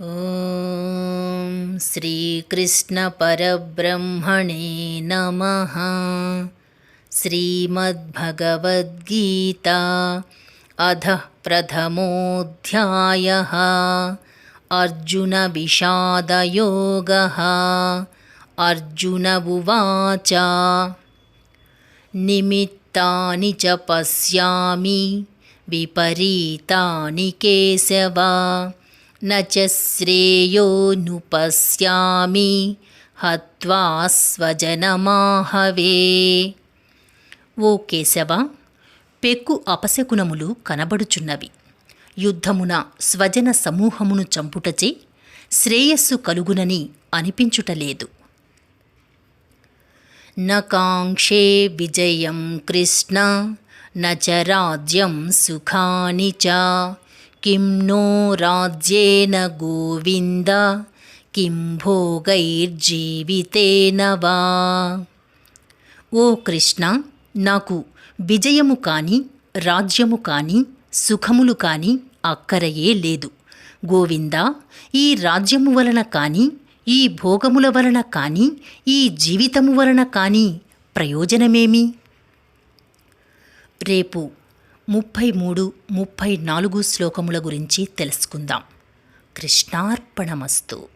ॐ श्रीकृष्णपरब्रह्मणे नमः। श्रीमद्भगवद्गीता अधः प्रथमोऽध्यायः। अर्जुनविषादयोगः। अर्जुन उवाच निमित्तानि च पश्यामि विपरीतानि केशव च श्रेयोनुपश्यामि हत्वा స్వజనమాహవే ఓ కేశవ పెక్కు అపశకునములు కనబడుచున్నవి యుద్ధమున స్వజన సమూహమును చంపుటచే శ్రేయస్సు కలుగునని అనిపించుటలేదు न काङ्क्षे विजयं कृष्ण न च राज्यं सुखानि च किं नो राज्येन गोविन्द किं भोगैर्जीवितेन वा ఓ కృష్ణ నాకు విజయము కాని రాజ్యము కాని సుఖములు కాని అక్కరయే లేదు గోవిందా ఈ రాజ్యము వలన కాని ఈ భోగముల వలన కాని ఈ జీవితము వలన కాని ప్రయోజనమేమి రేపు ముప్పై మూడు ముప్పై నాలుగు శ్లోకముల గురించి తెలుసుకుందాం. కృష్ణార్పణమస్తు.